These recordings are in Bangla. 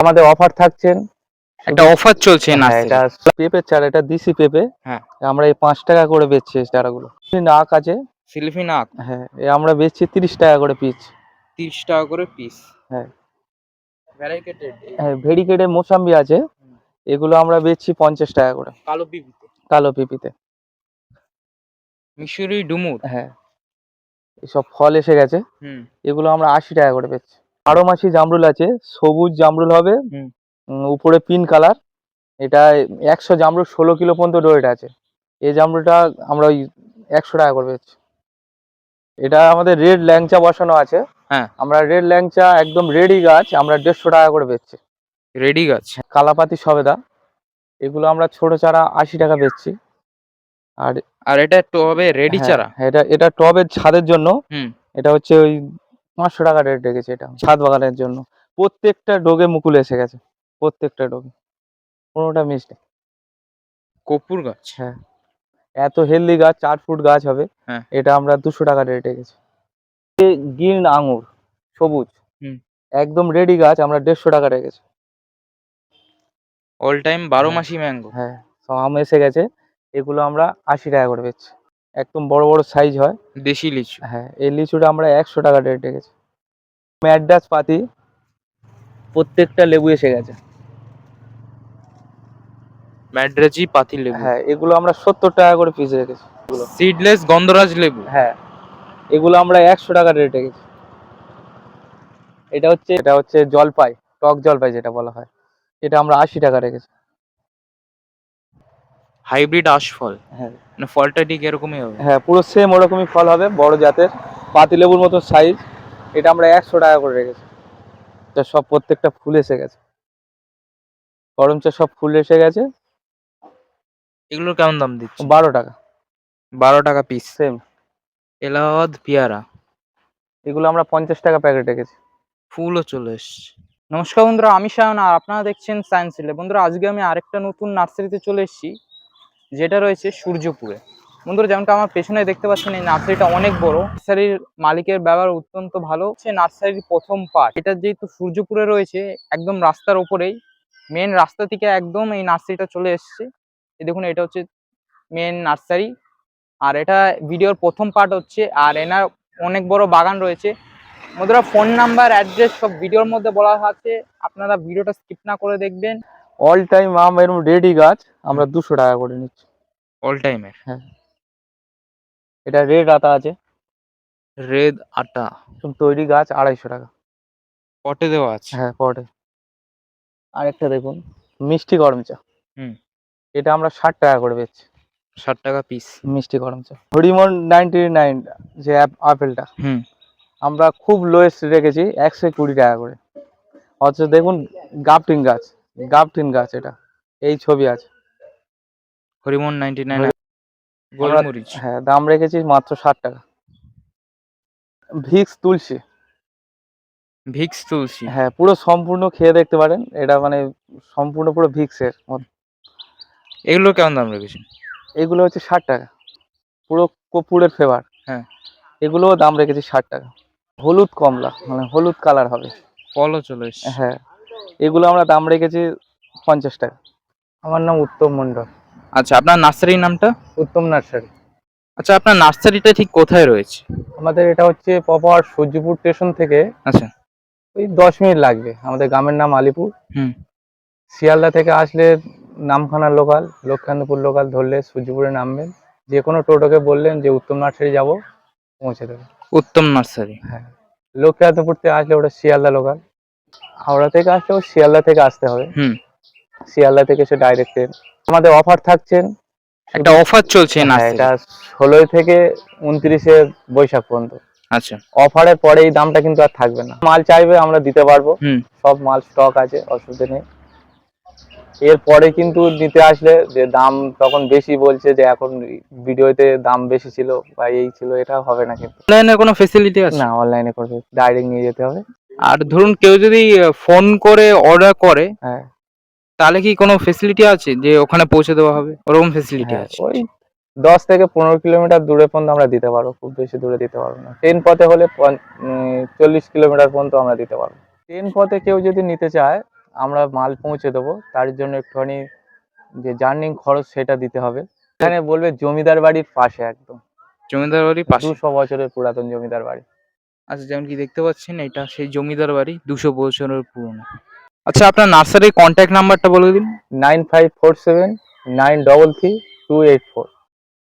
আমাদের অফার থাকছেন। একটা অফার চলছে হ্যাঁ, নার্সারি এটা পেঁপে চারা এটা দিশি পেঁপে। হ্যাঁ। আমরা এই পাঁচ টাকা করে বেচছি এই চারাগুলো। আখ আছে। সিলফিন আখ? হ্যাঁ এ আমরা বেচছি তিরিশ টাকা করে পিস তিরিশ টাকা করে পিস হ্যাঁ। হ্যাঁ ভেড়িকেটে মোসাম্বি আছে। এগুলো আমরা বেচছি পঞ্চাশ টাকা করে। কালো পিপিতে? কালো পিপিতে। মিশরি ডুমুর? হ্যাঁ। এসব ফল এসে গেছে। হুম। এগুলো আমরা আশি টাকা করে বেচছি। বারো মাসি জামরুল আছে সবুজ জামরুল হবে উপরে পিন কালার এটা একশো জামরুল ষোলো কিলো পর্যন্ত ওয়েট আছে। এই জামরুলটা আমরা ওই একশো টাকা করে বেচছি এটা আমাদের রেড ল্যাংচা বসানো আছে। হ্যাঁ। আমরা রেড ল্যাংচা একদম রেডি গাছ আমরা দেড়শো টাকা করে বেচছি রেডি গাছ? কালাপাতি সবেদা এগুলো আমরা ছোট চারা আশি টাকা বেচছি আর আর এটা হবে রেডি হ্যাঁ, চারা? এটা এটা টবের ছাদের জন্য। এটা হচ্ছে ওই পাঁচশো টাকা রেট রেখেছে এটা ছাদ বাগানের জন্য। প্রত্যেকটা ডোগে মুকুল এসে গেছে প্রত্যেকটা ডোগে। কোনোটা মিস নেই। কপুর গাছ? হ্যাঁ। এত হেলদি গাছ চার ফুট গাছ হবে হ্যাঁ। এটা আমরা দুশো টাকা রেট রেখেছি। গিন আঙুর সবুজ। হুম। একদম রেডি গাছ আমরা দেড়শো টাকা রেখেছি। অল টাইম বারো হ্যাঁ। মাসি ম্যাঙ্গো হ্যাঁ সব আম এসে গেছে এগুলো আমরা আশি টাকা করে বেচছি। একদম বড় বড় সাইজ হয়। দেশি লিচু। হ্যাঁ এই লিচুটা আমরা একশো টাকা রেট রেখেছি ম্যাডাস পাতি প্রত্যেকটা লেবু এসে গেছে। ম্যাড্রাজি পাতি লেবু। হ্যাঁ এগুলো আমরা সত্তর টাকা করে পিস রেখেছি। সিডলেস গন্ধরাজ লেবু। হ্যাঁ এগুলো আমরা একশো টাকা রেট রেখেছি এটা হচ্ছে এটা হচ্ছে জলপাই টক জলপাই যেটা বলা হয়। এটা আমরা আশি টাকা রেখেছি হাইব্রিড আশফল হ্যাঁ। মানে ফলটা ঠিক এরকমই হবে। হ্যাঁ পুরো সেম ওরকমই ফল হবে বড় জাতের। পাতি লেবুর মতো সাইজ এটা আমরা একশো টাকা করে রেখেছি। এটা সব প্রত্যেকটা ফুল এসে গেছে। গরম চা সব ফুল এসে গেছে। এগুলোর কেমন দাম দিচ্ছে বারো টাকা। বারো টাকা পিস সেম এলাহাবাদ পেয়ারা। এগুলো আমরা পঞ্চাশ টাকা প্যাকেট রেখেছি। ফুলও চলে এসছে। নমস্কার বন্ধুরা আমি সায়ন আর আপনারা দেখছেন সায়েন্স সিলে বন্ধুরা আজকে আমি আরেকটা নতুন নার্সারিতে চলে এসেছি। যেটা রয়েছে সূর্যপুরে। বন্ধুরা, যেমনটা আমার পেছনে দেখতে পাচ্ছেন, এই নার্সারিটা অনেক বড়। নার্সারির মালিকের ব্যবহার অত্যন্ত ভালো। হচ্ছে নার্সারির প্রথম পার্ট এটা যেহেতু সূর্যপুরে রয়েছে, একদম রাস্তার ওপরেই মেন রাস্তা থেকে একদম এই নার্সারিটা চলে এসছে। দেখুন, এটা হচ্ছে মেন নার্সারি। আর এটা ভিডিওর প্রথম পার্ট হচ্ছে, আর এনার অনেক বড় বাগান রয়েছে। বন্ধুরা ফোন নাম্বার অ্যাড্রেস সব ভিডিওর মধ্যে বলা আছে। আপনারা ভিডিওটা স্কিপ না করে দেখবেন। অল টাইম আম এরকম রেডি গাছ আমরা দুশো টাকা করে নিচ্ছি। অল টাইমের এটা রেড আতা আছে। রেড আটা? সব তৈরি গাছ আড়াইশো টাকা। পটে দেওয়া আছে? হ্যাঁ পটে আরেকটা দেখুন মিষ্টি গরম চা। হুম। এটা আমরা ষাট টাকা করে বেচছি। ষাট টাকা পিস মিষ্টি গরম চা। হরিমন নাইনটি নাইন যে অ্যাপ- আপেলটা হুম। আমরা খুব লোয়েস্ট রেখেছি একশো কুড়ি টাকা করে। অথচ দেখুন গাপটিন গাছ। গাপটিন গাছ এটা। এই ছবি আছে। হরিমন নাইনটি নাইন গোলমরিচ। হ্যাঁ দাম রেখেছি মাত্র ষাট টাকা। ভিক্স তুলসী। ভিক্স তুলসী। হ্যাঁ পুরো সম্পূর্ণ খেয়ে দেখতে পারেন। এটা মানে সম্পূর্ণ পুরো ভিক্সের এগুলো কেমন দাম রেখেছেন? এগুলো হচ্ছে ষাট টাকা। পুরো কপুরের ফ্লেভার হ্যাঁ। এগুলোও দাম রেখেছি ষাট টাকা। হলুদ কমলা মানে হলুদ কালার হবে। ফলও চলে হ্যাঁ। এগুলো আমরা দাম রেখেছি পঞ্চাশ টাকা। আমার নাম উত্তম মণ্ডল। আচ্ছা আপনার নার্সারির নামটা? উত্তম নার্সারি। আচ্ছা আপনার নার্সারিটা ঠিক কোথায় রয়েছে? আমাদের এটা হচ্ছে প্রপার সূর্যপুর স্টেশন থেকে আচ্ছা। ওই দশ মিনিট লাগবে। আমাদের গ্রামের নাম আলিপুর। হুম। শিয়ালদা থেকে আসলে নামখানা লোকাল লক্ষ্মীকান্তপুর লোকাল ধরলে সূর্যপুরে নামবেন। যে কোনো টোটোকে বললেন যে উত্তম নার্সারি যাব পৌঁছে দেবে। উত্তম নার্সারি। হ্যাঁ। লক্ষ্মীকান্তপুর থেকে আসলে ওটা শিয়ালদা লোকাল হাওড়া থেকে আসতে হবে শিয়ালদা থেকে আসতে হবে। শিয়ালদা থেকে সে ডাইরেক্ট ট্রেন আমাদের অফার থাকছেন। একটা অফার চলছে হ্যাঁ, নার্সারি এটা ষোলোই থেকে উনত্রিশে বৈশাখ পর্যন্ত। আচ্ছা। অফারের পরে এই দামটা কিন্তু আর থাকবে না। মাল চাইবে আমরা দিতে পারব। সব মাল স্টক আছে অসুবিধা নেই। এরপরে কিন্তু নিতে আসলে যে দাম তখন বেশি বলছে যে এখন ভিডিওতে দাম বেশি ছিল বা এই ছিল এটা হবে না কিন্তু। অনলাইনে কোনো ফেসিলিটি আছে? না অনলাইনে করবে ডাইরেক্ট নিয়ে যেতে হবে। আর ধরুন কেউ যদি ফোন করে অর্ডার করে হ্যাঁ। তাহলে কি কোনো ফেসিলিটি আছে যে ওখানে পৌঁছে দেওয়া হবে? ওরকম ফেসিলিটি হ্যাঁ, আছে। ওই দশ থেকে পনেরো কিলোমিটার দূরে পর্যন্ত আমরা দিতে পারব খুব বেশি দূরে দিতে পারব না। ট্রেন পথে হলে চল্লিশ কিলোমিটার পর্যন্ত আমরা দিতে পারব। ট্রেন পথে কেউ যদি নিতে চায় আমরা মাল পৌঁছে দেবো তার জন্য একটুখানি যে জার্নিং খরচ সেটা দিতে হবে। এখানে বলবে জমিদার বাড়ির পাশে একদম। জমিদার বাড়ির পাশে? দুশো বছরের পুরাতন জমিদার বাড়ি। আচ্ছা যেমন কি দেখতে পাচ্ছেন এটা সেই জমিদার বাড়ি দুশো বছরের পুরনো। আচ্ছা আপনার নার্সারির কন্ট্যাক্ট নাম্বারটা বলে দিন। Nine five four seven nine double three two eight four.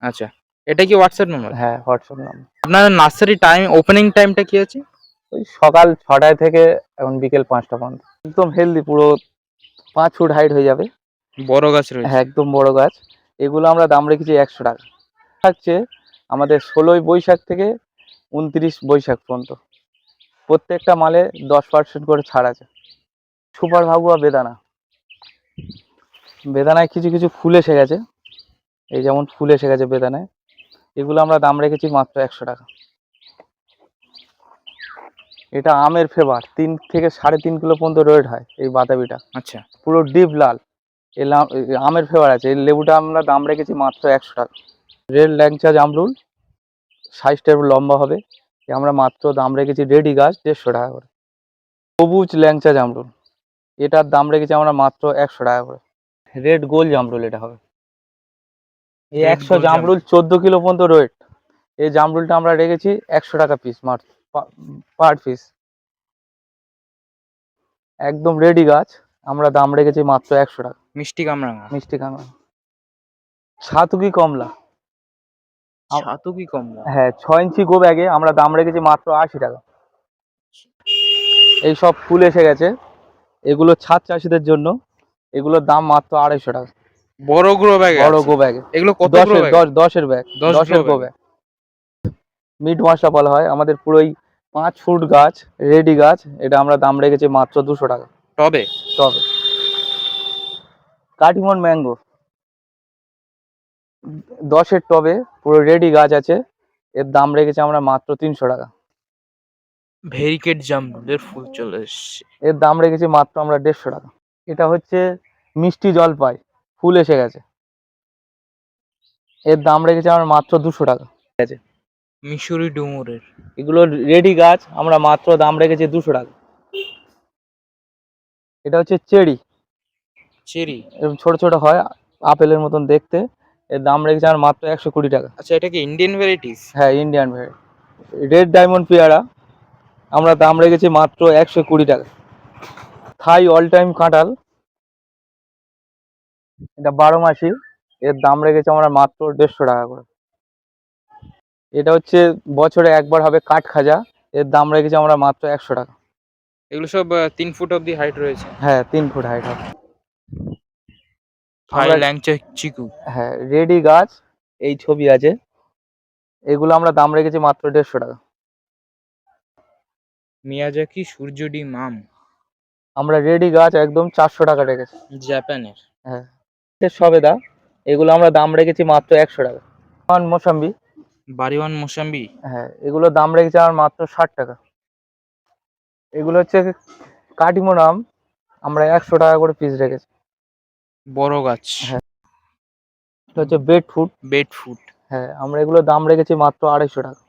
আচ্ছা এটা কি হোয়াটসঅ্যাপ নাম্বার হ্যাঁ হোয়াটসঅ্যাপ নাম্বার আপনার নার্সারি টাইম ওপেনিং টাইমটা কি আছে? ওই সকাল ছটায় থেকে এখন বিকেল পাঁচটা পর্যন্ত। একদম হেলদি পুরো পাঁচ ফুট হাইট হয়ে যাবে। বড় গাছ রয়েছে। হ্যাঁ একদম বড় গাছ। এগুলো আমরা দাম রেখেছি একশো টাকা। থাকছে আমাদের ষোলোই বৈশাখ থেকে উনত্রিশ বৈশাখ পর্যন্ত। প্রত্যেকটা মালে দশ পার্সেন্ট করে ছাড় আছে। সুপার ভাগুয়া বেদানা। বেদানায় কিছু কিছু ফুল এসে গেছে। এই যেমন ফুল এসে গেছে বেদানায়। এগুলো আমরা দাম রেখেছি মাত্র একশো টাকা। এটা আমের ফেভার তিন থেকে সাড়ে তিন কিলো পর্যন্ত রেট হয় এই বাতাবিটা আচ্ছা। পুরো ডিপ লাল। এই আমের ফেভার আছে। এই লেবুটা আমরা দাম রেখেছি মাত্র একশো টাকা। রেড ল্যাংচা জামরুল। সাইজটা একটু লম্বা হবে। আমরা মাত্র দাম রেখেছি রেডি গাছ দেড়শো টাকা করে। সবুজ ল্যাংচা জামরুল। এটার দাম রেখেছি আমরা মাত্র একশো টাকা করে। রেড গোল জামরুল এটা হবে। এই একশো জামরুল। চোদ্দ কিলো পর্যন্ত রেট এই জামরুলটা আমরা রেখেছি একশো টাকা পিস মাত্র পার পিস একদম রেডি গাছ। আমরা দাম রেখেছি মাত্র একশো টাকা। মিষ্টি কামরাঙা। মিষ্টি কাঁকড়া সাতুকি কমলা। ছাতু কি কমলা হ্যাঁ ছয় ইঞ্চি গো ব্যাগে আমরা দাম রেখেছি মাত্র আশি টাকা। এই সব ফুল এসে গেছে। এগুলো ছাদ চাষিদের জন্য। এগুলোর দাম মাত্র আড়াইশো টাকা। বড় গ্রো ব্যাগ বড় গো ব্যাগে এগুলো কত দশের ব্যাগ দশ দশের ব্যাগ দশের গো ব্যাগ মিট মশলা বলা হয়। আমাদের পুরোই পাঁচ ফুট গাছ রেডি গাছ এটা আমরা দাম রেখেছি মাত্র দুশো টাকা। টবে তবে। কাটিমন ম্যাঙ্গো দশের টবে পুরো রেডি গাছ আছে। এর দাম রেখেছি আমরা মাত্র তিনশো টাকা। ভেরিকেট জামরুলের ফুল চলে এসছে। এর দাম রেখেছি মাত্র আমরা দেড়শো টাকা। এটা হচ্ছে মিষ্টি জলপাই ফুল এসে গেছে। এর দাম রেখেছি আমরা মাত্র দুশো টাকা। ঠিক আছে। মিশরি ডুমুরের। এগুলো রেডি গাছ আমরা মাত্র দাম রেখেছি দুশো টাকা। এটা হচ্ছে চেরি। চেরি। এরকম ছোট ছোট হয় আপেলের মতন দেখতে। এর দাম রেখেছি আমার মাত্র একশো কুড়ি টাকা। আচ্ছা এটা কি ইন্ডিয়ান ভ্যারাইটিস হ্যাঁ ইন্ডিয়ান ভ্যারাইটি রেড ডায়মন্ড পেয়ারা আমরা দাম রেখেছি মাত্র একশো কুড়ি টাকা। থাই অল টাইম কাঁঠাল এটা বারো মাসি এর দাম রেখেছি আমরা মাত্র দেড়শো টাকা করে। এটা হচ্ছে বছরে একবার হবে কাঠ খাজা এর দাম রেখেছি আমরা মাত্র একশো টাকা। এগুলো সব তিন ফুট অব্দি হাইট রয়েছে। হ্যাঁ তিন ফুট হাইট হবে। আমরা- ল্যাংচা চিকু। হ্যাঁ রেডি গাছ এই ছবি আছে। এগুলো আমরা দাম রেখেছি মাত্র দেড়শো টাকা। মিয়াজাকি সূর্যডি মাম। আমরা রেডি গাছ একদম চারশো টাকা রেখেছি। জাপানের। এর সবেদা এগুলো আমরা দাম রেখেছি মাত্র একশো টাকা। মোসাম্বি। বাড়িওয়ান মোসাম্বি। হ্যাঁ এগুলো দাম রেখেছি আমার মাত্র ষাট টাকা। এগুলো হচ্ছে কাটিমন আম আমরা একশো টাকা করে পিস রেখেছি। বড় গাছ। হ্যাঁ। এটা হচ্ছে বেড ফুড বেড ফুট। হ্যাঁ আমরা এগুলো দাম রেখেছি মাত্র আড়াইশো টাকা।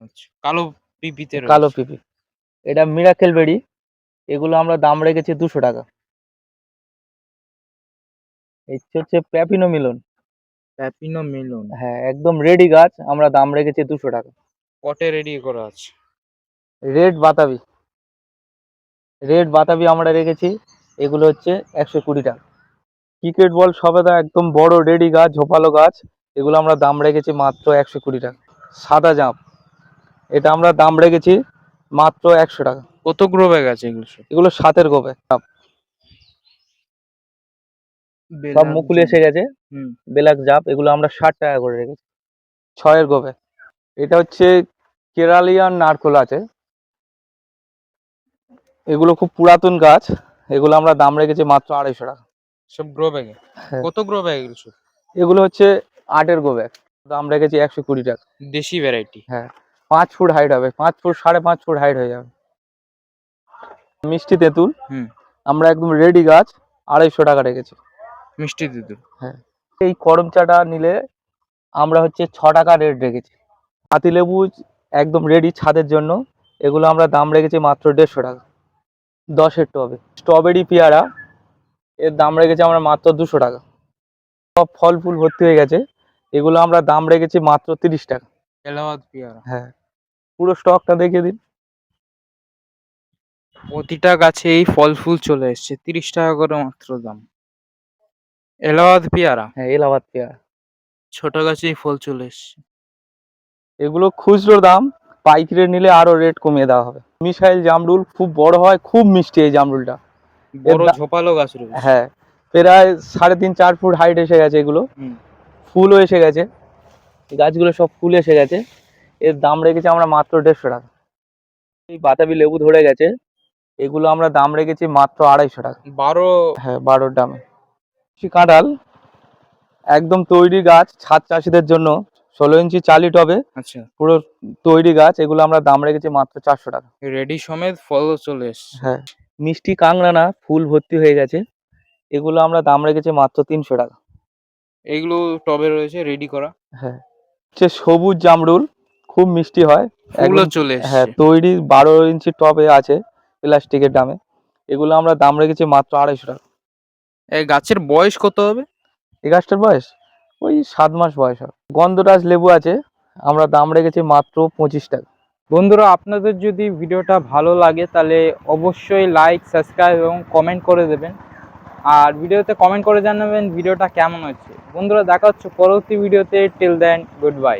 আচ্ছা কালো পিপিতে কালো পিপি। এটা মিরাকেল বেরি। এগুলো আমরা দাম রেখেছি দুশো টাকা। এই হচ্ছে প্যাপিনো মিলন। প্যাপিনো মিলন। হ্যাঁ একদম রেডি গাছ আমরা দাম রেখেছি দুশো টাকা। পটে রেডি করা আছে। রেড বাতাবি। রেড বাতাবি আমরা রেখেছি। এগুলো হচ্ছে একশো কুড়ি টাকা। ক্রিকেট বল সবেদা একদম বড় রেডি গাছ ঝোপালো গাছ। এগুলো আমরা দাম রেখেছি মাত্র একশো কুড়ি টাকা। সাদা জাম। এটা আমরা দাম রেখেছি মাত্র একশো টাকা। কত গ্রো ব্যাগ আছে এগুলো এগুলো সাতের গোবে সব মুকুল এসে গেছে। হুম। বেলাক জাপ এগুলো আমরা ষাট টাকা করে রেখেছি। ছয়ের গোবে এটা হচ্ছে কেরালিয়ান নারকোল আছে। এগুলো খুব পুরাতন গাছ। এগুলো আমরা দাম রেখেছি মাত্র আড়াইশো টাকা। সব গ্রো ব্যাগে। কত গ্রো ব্যাগ এগুলো সব? এগুলো হচ্ছে আটের গোব্যাগ দাম রেখেছি একশো কুড়ি টাকা। দেশি ভ্যারাইটি হ্যাঁ পাঁচ ফুট হাইট হবে। পাঁচ ফুট সাড়ে পাঁচ ফুট হাইট হয়ে যাবে। মিষ্টি তেঁতুল। হুম। আমরা একদম রেডি গাছ আড়াইশো টাকা রেখেছি। মিষ্টি তেঁতুল। হ্যাঁ। এই করম চাটা নিলে আমরা হচ্ছে ছ টাকা রেট রেখেছি। পাতিলেবু একদম রেডি ছাদের জন্য। এগুলো আমরা দাম রেখেছি মাত্র দেড়শো টাকা। দশের টবে স্ট্রবেরি পেয়ারা এর দাম রেখেছি আমরা মাত্র দুশো টাকা। সব ফল ফুল ভর্তি হয়ে গেছে। এগুলো আমরা দাম রেখেছি মাত্র তিরিশ টাকা। এলাহাবাদ পেয়ারা। হ্যাঁ পুরো স্টকটা দেখিয়ে দিন। প্রতিটা গাছে এই ফল ফুল চলে এসছে তিরিশ টাকা করে মাত্র দাম। এলাহাবাদ পেয়ারা। হ্যাঁ এলাহাবাদ পেয়ারা। ছোট গাছেই ফল চলে এসছে। এগুলো খুচরো দাম পাইকারি নিলে আরও রেট কমিয়ে দেওয়া হবে। মিসাইল জামরুল খুব বড় হয় খুব মিষ্টি এই জামরুলটা। বড় ঝোপালো গাছ রয়েছে। হ্যাঁ প্রায় সাড়ে তিন চার ফুট হাইট এসে গেছে এগুলো। ফুলও এসে গেছে। গাছগুলো সব ফুল এসে গেছে। এর দাম রেখেছি আমরা মাত্র দেড়শো টাকা। এই বাতাবি লেবু ধরে গেছে। এগুলো আমরা দাম রেখেছি মাত্র আড়াইশো টাকা। বারো হ্যাঁ বারোর দামে। কাঁঠাল একদম তৈরি গাছ ছাদ চাষিদের জন্য। ষোলো ইঞ্চি চালি টবে আচ্ছা। পুরো তৈরি গাছ এগুলো আমরা দাম রেখেছি মাত্র চারশো টাকা। রেডি সমেত ফল চলে এসছে। হ্যাঁ। মিষ্টি কাংরানা ফুল ভর্তি হয়ে গেছে। এগুলো আমরা দাম রেখেছি মাত্র তিনশো টাকা। এইগুলো টবে রয়েছে রেডি করা। হ্যাঁ। হচ্ছে সবুজ জামরুল খুব মিষ্টি হয়। একদম- চলে হ্যাঁ তৈরি বারো ইঞ্চি টবে আছে প্লাস্টিকের দামে। এগুলো আমরা দাম রেখেছি মাত্র আড়াইশো টাকা। এই গাছের বয়স কত হবে? এই গাছটার বয়স? ওই সাত মাস বয়স হবে। গন্ধরাজ লেবু আছে আমরা দাম রেখেছি মাত্র পঁচিশ টাকা। বন্ধুরা, আপনাদের যদি ভিডিওটা ভালো লাগে, তাহলে অবশ্যই লাইক সাবস্ক্রাইব এবং কমেন্ট করে দেবেন। আর ভিডিওতে কমেন্ট করে জানাবেন ভিডিওটা কেমন হচ্ছে বন্ধুরা, দেখা হচ্ছে পরবর্তী ভিডিওতে। Till then good bye